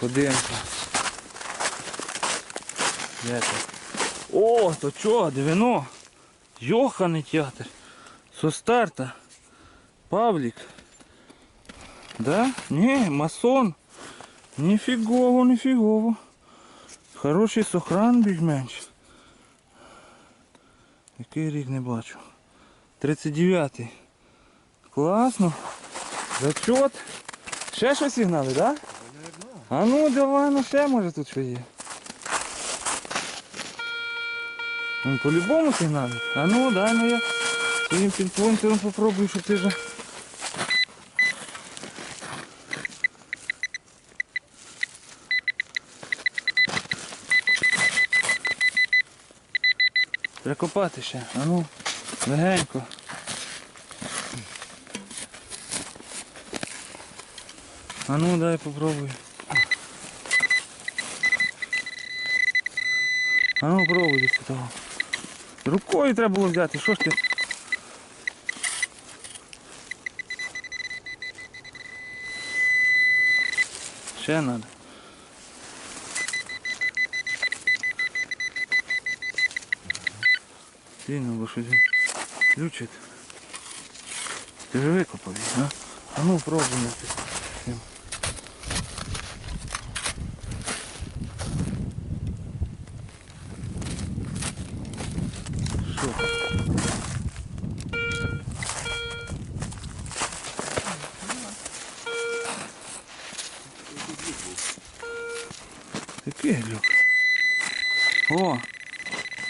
Подивимося. Де це? О, то чого, дивино. Йоханий театр. Со старта. Павлік. Да? Ні, масон. Ніфігово, ніфігово. Хороший сохран більш-менш. Який рік не бачу. 39-й. Класно. Зачот. Ще щось сигнали, так? Да? А ну давай, ну ще може тут що є. Ну, по-любому сигналить. А ну дай ну я своїм пінпойнтером попробую, щоб ти вже. Треба копати ще. А ну, легенько. А ну дай попробуй. А ну пробуй десь того. Рукою треба було взяти, що ж ти? Ще треба. Сильно, бо щось ключить. Ти ж викопав а? А ну пробуй на Який глюк? О,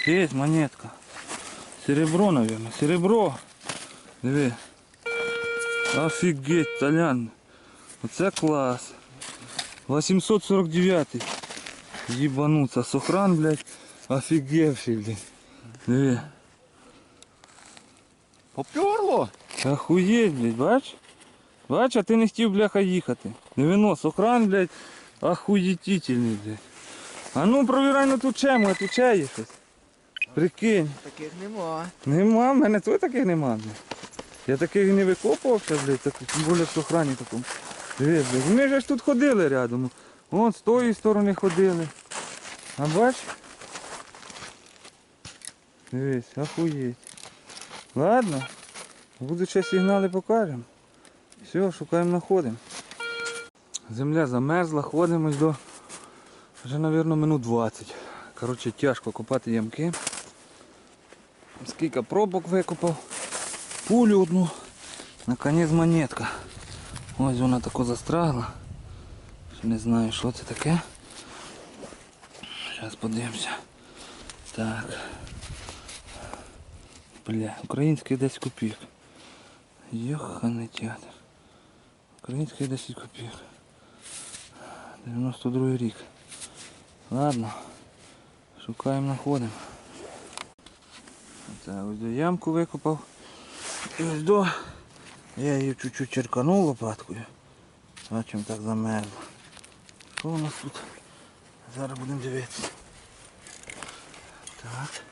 есть монетка. Серебро, наверное. Серебро. Диви. Офігеть, Толян. Оце клас. 849. Єбануться. Сохран, блядь. Офігевший, блядь. Диви. Поперло? Охуєть, блядь, бач? Бач, а ти не хотів, бляха, їхати. 90, охран, блядь, охуєтительний, блядь. А ну провірай на чему, тут чає є щось. Прикинь. Таких нема. Нема, в мене тут таких нема. Я таких не викопувався, блядь, так, тим більше в сохрані такому. Дивись, блядь. Ми ж тут ходили рядом. Вон з тої сторони ходили. А бач? Дивись, охуєть. Ладно. Будуть ще сигнали покажемо. Все, шукаємо, знаходимо. Земля замерзла, ходимо ось до вже, мабуть, минут 20. Коротше, тяжко копати ямки. Скільки пробок викопав. Пулю одну. Наконець монетка. Ось вона тако застрягла. Не знаю, що це таке. Зараз подивимося. Так. Бля, український 10 копійок. Йоханий театр. Український 10 копійок. 92 рік. Ладно. Шукаємо, знаходимо. Це ось до ямку викопав. І ось до. Я її чуть-чуть черканув лопаткою. Бачимо так замерзло. Що у нас тут? Зараз будемо дивитися. Так.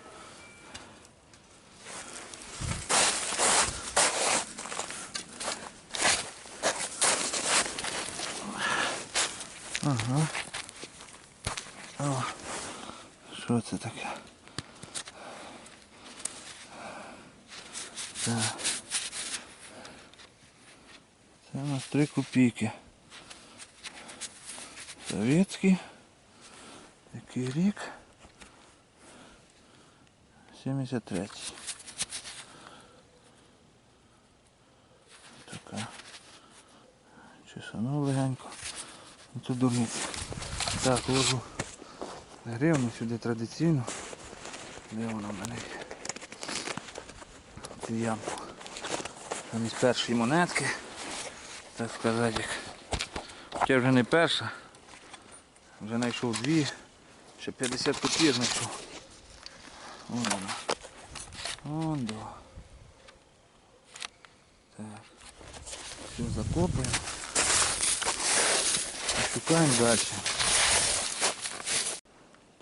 Ага. О, що це таке? Так. Це у нас 3 копійки. Советський. Який рік? 73. Така. Чесану легенько. Ну, Тут дурниця. Так, ложу гривну сюди традиційно. Де вона в мене є? Цю ямку. Замість першої монетки. Так сказати, як. Хоча вже не перша. Вже знайшов дві. Ще 50 копійок знайшов. Вон вона. Вон до. Так. Все закопуємо. Шукаємо далі.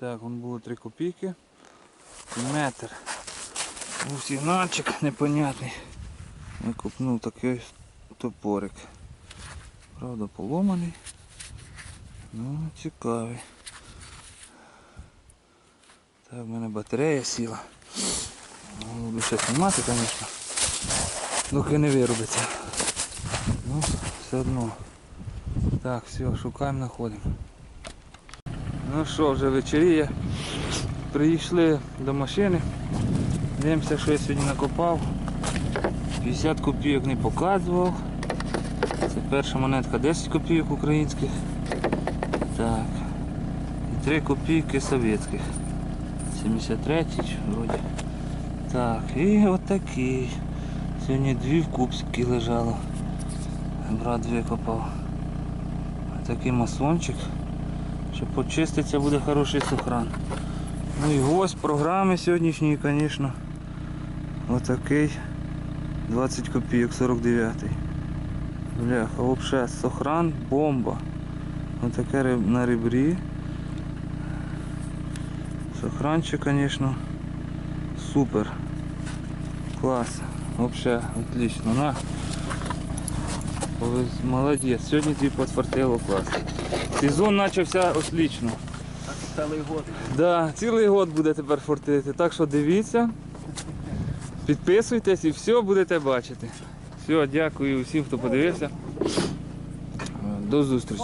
Так, вон було 3 копійки. Метр. Був сигнальчик непонятний. Я купнув такий топорик. Правда поломаний. Ну, цікавий. Так, в мене батарея сіла. Ну, Буду ще знімати, звісно. Доки не виробиться. Ну, все одно. Так, все, шукаємо, знаходимо. Ну що, вже вечеріє. Прийшли до машини. Дивимося, що я сьогодні накопав. 50 копійок не показував. Це перша монетка 10 копійок українських. Так. І 3 копійки совєтських. 73 чи вроді. Так, і отакий. Сьогодні дві в купсики лежало. Брат викопав. Такий масончик. Що почиститься буде хороший сохран. Ну і гость програми сьогоднішньої, звісно. Отакий 20 копійок 49. Бляха, взагалі сохран бомба. Отаке на ребрі. Сохранчик, звісно, супер. Клас. Взагалі, отлично. На. Молодець. Сьогодні тобі подфартило клас. Сезон почався отлично. Цілий год. Да, цілий год буде тепер фортити. Так що дивіться, підписуйтесь і все будете бачити. Все, дякую всім, хто подивився. До зустрічі.